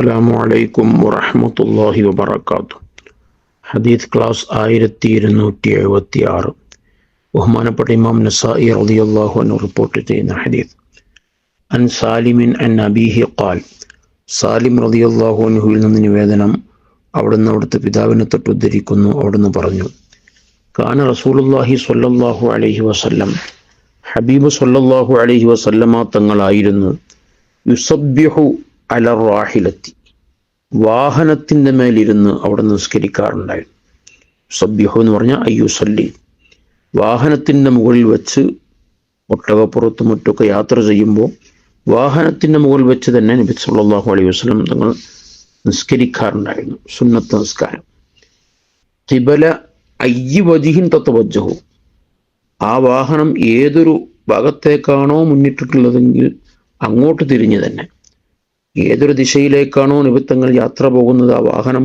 അസ്സലാമു അലൈക്കും വറഹ്മത്തുള്ളാഹി വബറകാതുഹു. ഹദീസ് ക്ലാസ് ആയിരത്തി ഇരുന്നൂറ്റി എഴുപത്തി ആറ് ബഹുമാനപ്പെട്ട ഇമാം നസായി റളിയല്ലാഹു അൻഹു റിപ്പോർട്ട് ചെയ്യുന്ന ഹദീസ്. അൻ സാലിമിൻ അൻ അബീഹി ഖാൽ സാലിം റളിയല്ലാഹു അൻഹുവിൽ നിന്ന് നിവേദനം അവിടുന്ന് അവിടുത്തെ പിതാവിനെ തൊട്ട് ഉദ്ധരിക്കുന്നു അവിടുന്ന് പറഞ്ഞു കാന റസൂലുള്ളാഹി സ്വല്ലല്ലാഹു അലൈഹി വസല്ലം ഹബീബ് സ്വല്ലല്ലാഹു അലൈഹി വസല്ലമ തങ്ങളായിരുന്നു. യുസബ്ബിഹു അല റാഹിലത്തി വാഹനത്തിന്റെ മേലിരുന്ന് അവിടെ നിസ്കരിക്കാറുണ്ടായിരുന്നു. സബ്യഹു എന്ന് പറഞ്ഞാൽ അയ്യു സല്ലി. വാഹനത്തിന്റെ മുകളിൽ വെച്ച് ഒട്ടകപ്പുറത്തും മറ്റൊക്കെ യാത്ര ചെയ്യുമ്പോൾ വാഹനത്തിന്റെ മുകളിൽ വെച്ച് തന്നെ നബി സല്ലല്ലാഹു അലൈഹി വസ്ലം തങ്ങൾ നിസ്കരിക്കാറുണ്ടായിരുന്നു. സുന്നത്ത് നിസ്കാരം. തിബല അയ്യ വജിഹിൻ ആ വാഹനം ഏതൊരു ഭാഗത്തേക്കാണോ മുന്നിട്ടിട്ടുള്ളതെങ്കിൽ അങ്ങോട്ട് തിരിഞ്ഞു തന്നെ. ഏതൊരു ദിശയിലേക്കാണോ നിമിത്തങ്ങൾ യാത്ര പോകുന്നത് ആ വാഹനം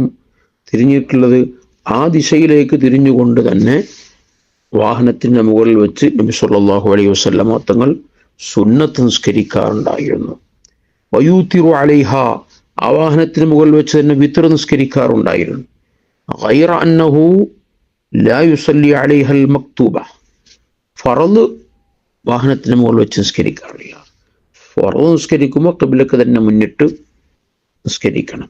തിരിഞ്ഞിട്ടുള്ളത് ആ ദിശയിലേക്ക് തിരിഞ്ഞുകൊണ്ട് തന്നെ വാഹനത്തിന്റെ മുകളിൽ വെച്ച് നബി സല്ലല്ലാഹു അലൈഹി വസല്ലമ തങ്ങൾ സുന്നത്ത് നിസ്കരിക്കാറുണ്ടായിരുന്നു. വയൂത്തിറു അലൈഹ ആ വാഹനത്തിന് മുകളിൽ വെച്ച് തന്നെ വിത്ര നിസ്കരിക്കാറുണ്ടായിരുന്നു. ഗൈറ അന്നഹു ലാ അലൈഹൽ മക്തൂബ ഫറദ് വാഹനത്തിന് മുകളിൽ വെച്ച് നിസ്കരിക്കാറില്ല. ഫറദ് നിസ്കരിക്കുമ്പോൾ കിബിലക്ക് തന്നെ മുന്നിട്ട് നിസ്കരിക്കണം.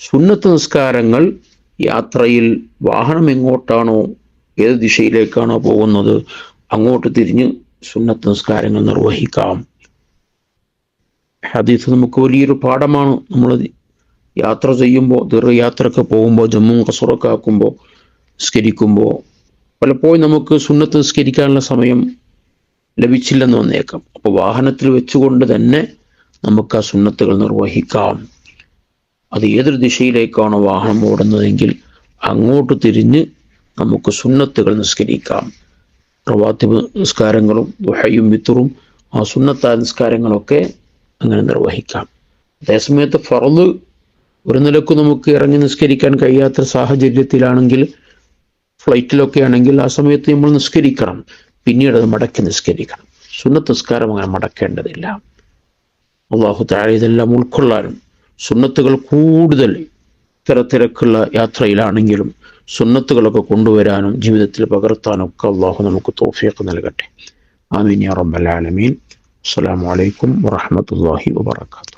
സുന്നത്ത് നിസ്കാരങ്ങൾ യാത്രയിൽ വാഹനം എങ്ങോട്ടാണോ ഏത് ദിശയിലേക്കാണോ പോകുന്നത് അങ്ങോട്ട് തിരിഞ്ഞ് സുന്നത്ത് നിസ്കാരങ്ങൾ നിർവഹിക്കാം. ഹദീസ് നമുക്ക് വലിയൊരു പാഠമാണ്. നമ്മൾ യാത്ര ചെയ്യുമ്പോൾ ദീർഘയാത്രയൊക്കെ പോകുമ്പോൾ ജമ്മു കസുറൊക്കെ ആക്കുമ്പോൾ നിസ്കരിക്കുമ്പോൾ പലപ്പോഴും നമുക്ക് സുന്നത്ത് നിസ്കരിക്കാനുള്ള സമയം ലഭിച്ചില്ലെന്ന് വന്നേക്കാം അപ്പോൾ വാഹനത്തിൽ വെച്ചുകൊണ്ട് തന്നെ നമുക്ക് ആ സുന്നത്തുകൾ നിർവഹിക്കാം. അത് ഏതൊരു ദിശയിലേക്കാണോ വാഹനം ഓടുന്നതെങ്കിൽ അങ്ങോട്ട് തിരിഞ്ഞ് നമുക്ക് സുന്നത്തുകൾ നിസ്കരിക്കാം. പ്രവാത്തിബ് നിസ്കാരങ്ങളും ദുഹയും വിത്തറും ആ സുന്നത്താ നിസ്കാരങ്ങളൊക്കെ അങ്ങനെ നിർവഹിക്കാം. അതേസമയത്ത് ഫറദ് ഒരു നിലയ്ക്ക് നമുക്ക് ഇറങ്ങി നിസ്കരിക്കാൻ കഴിയാത്ത സാഹചര്യത്തിലാണെങ്കിൽ ഫ്ലൈറ്റിലൊക്കെ ആണെങ്കിൽ ആ സമയത്ത് നമ്മൾ നിസ്കരിക്കണം. പിന്നീട് അത് മടക്കി നിസ്കരിക്കണം. സുന്നത്ത് നിസ്കാരം അങ്ങനെ മടക്കേണ്ടതില്ല. അള്ളാഹു താഴെ ഇതെല്ലാം ഉൾക്കൊള്ളാനും സുന്നത്തുകൾ കൂടുതൽ തിരത്തിരക്കുള്ള യാത്രയിലാണെങ്കിലും സുന്നത്തുകളൊക്കെ കൊണ്ടുവരാനും ജീവിതത്തിൽ പകർത്താനും ഒക്കെ അള്ളാഹു നമുക്ക് തോഫിയൊക്കെ നൽകട്ടെ. ആമീൻ റബ്ബൽ ആലമീൻ. അസ്സലാമു അലൈക്കും വറഹ്മത്തുള്ളാഹി വബറകാതുഹു.